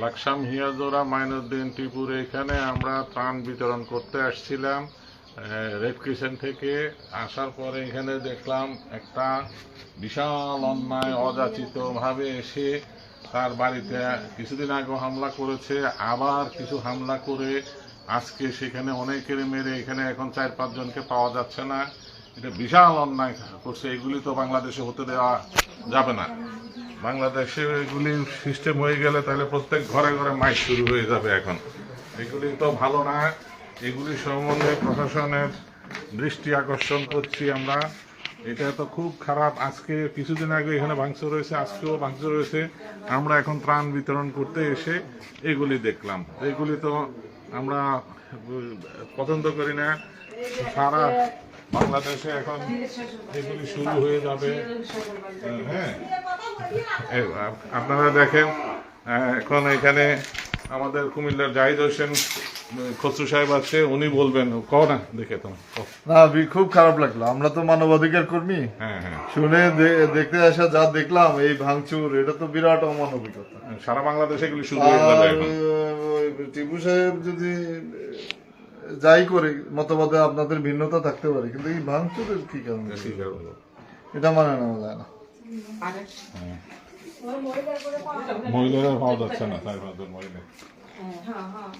লাকসাম হিয়াজোরা মাইনুদ্দিন টিপুর এখানে আমরা ত্রাণ বিতরণ করতে আসছিলাম রেড ক্রিসেন্ট থেকে। আসার পরে এখানে দেখলাম একটা বিশাল অন্যায়, অযাচিতভাবে এসে তার বাড়িতে কিছুদিন আগে হামলা করেছে, আবার কিছু হামলা করে আজকে সেখানে অনেকের মেরে এখানে এখন চার পাঁচজনকে পাওয়া যাচ্ছে না। এটা বিশাল অন্যায় করছে, এগুলি তো বাংলাদেশে হতে দেওয়া যাবে না। বাংলাদেশে এগুলি সিস্টেম হয়ে গেলে তাহলে প্রত্যেক ঘরে ঘরে মাইক শুরু হয়ে যাবে এখন। এগুলি তো ভালো না। এগুলি সম্বন্ধে প্রশাসনের দৃষ্টি আকর্ষণ করছি আমরা। এটা তো খুব খারাপ। আজকে কিছুদিন আগে এখানে ভাঙচুর রয়েছে আজকেও ভাঙচুর রয়েছে আমরা এখন ত্রাণ বিতরণ করতে এসে এগুলি দেখলাম। এগুলি তো আমরা পছন্দ করি না। সারা বাংলাদেশে এখন এগুলি শুরু হয়ে যাবে। হ্যাঁ। আপনারা দেখেন এখন এখানে আমাদের কুমিল্লার জাহিদ হোসেন খসরু সাহেব আছে উনি বলবেন কও না দেখে তো না খুব খারাপ লাগল। আমরা তো মানবাধিকার কর্মী। হ্যাঁ হ্যাঁ। শুনে দেখতে আসা যা দেখলাম এই ভাঙচুর এটা তো বিরাট অমানবিকতা। সারা বাংলাদেশে এগুলি শুরু টিপু সাহেব যদি যাই করে মতবাদে আপনাদের ভিন্নতা থাকতে পারে কিন্তু এই ভাঙচুরের কি কারণ? এটা মানে নেওয়া যায় না। মহিলারা পাওয়া যাচ্ছে না চার মহিলা। হ্যাঁ হ্যাঁ।